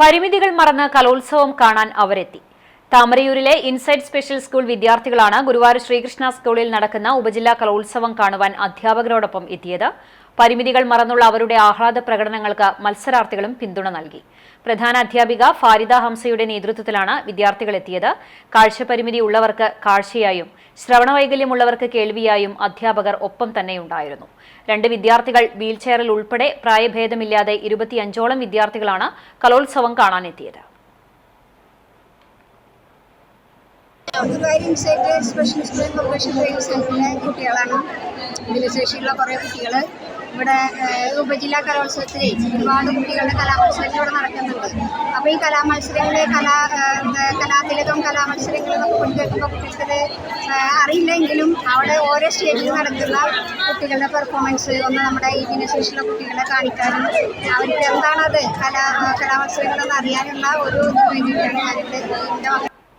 പരിമിതികൾ മറന്ന് കലോത്സവം കാണാൻ അവരെത്തി. താമരയൂരിലെ ഇൻസൈഡ് സ്പെഷ്യൽ സ്കൂൾ വിദ്യാർത്ഥികളാണ് ഗുരുവായൂർ ശ്രീകൃഷ്ണ സ്കൂളിൽ നടക്കുന്ന ഉപജില്ലാ കലോത്സവം കാണുവാൻ അധ്യാപകരോടൊപ്പം എത്തിയത്. പരിമിതികൾ മറന്നുള്ള അവരുടെ ആഹ്ലാദ പ്രകടനങ്ങൾക്ക് മത്സരാർത്ഥികളും പിന്തുണ നൽകി. പ്രധാന അധ്യാപിക ഫാരിദ ഹംസയുടെ നേതൃത്വത്തിലാണ് വിദ്യാർത്ഥികൾ എത്തിയത്. കാഴ്ചപരിമിതി ഉള്ളവർക്ക് കാഴ്ചയായും ശ്രവണവൈകല്യമുള്ളവർക്ക് കേൾവിയായും അധ്യാപകർ ഒപ്പം തന്നെയുണ്ടായിരുന്നു രണ്ട് വിദ്യാർത്ഥികൾ വീൽചെയറിൽ ഉൾപ്പെടെ പ്രായഭേദമില്ലാതെ ഇരുപത്തിയഞ്ചോളം വിദ്യാർത്ഥികളാണ് കലോത്സവം കാണാനെത്തിയത്. സ്പെഷ്യൽ സ്കൂൾ കോർപ്പറേഷൻ ട്രെയിനിങ് സെന്ററിലെ കുട്ടികളാണ്. ഭിന്നശേഷിയുള്ള കുറേ കുട്ടികൾ ഇവിടെ ഉപജില്ലാ കലോത്സവത്തിൽ ഒരുപാട് കുട്ടികളുടെ കലാമത്സരങ്ങൾ ഇവിടെ നടക്കുന്നുണ്ട്. അപ്പോൾ ഈ കലാമത്സരങ്ങളെ കലാ കലാതിലകം കലാമത്സരങ്ങളും ഒക്കെ കൊണ്ടുവരുമ്പോൾ ഏഹ്, അറിയില്ലെങ്കിലും അവിടെ ഓരോ സ്റ്റേജിൽ നടക്കുന്ന കുട്ടികളുടെ പെർഫോമൻസ് ഒന്ന് നമ്മുടെ ഈ ഭിന്നശേഷിയുള്ള കുട്ടികളെ കാണിക്കാനും അവർക്ക് എന്താണത് കലാ കലാമത്സരങ്ങളെന്ന് അറിയാനുള്ള ഒരു ഇതിന് വേണ്ടിയിട്ടാണ് ഞാനിവിടെ എന്റെ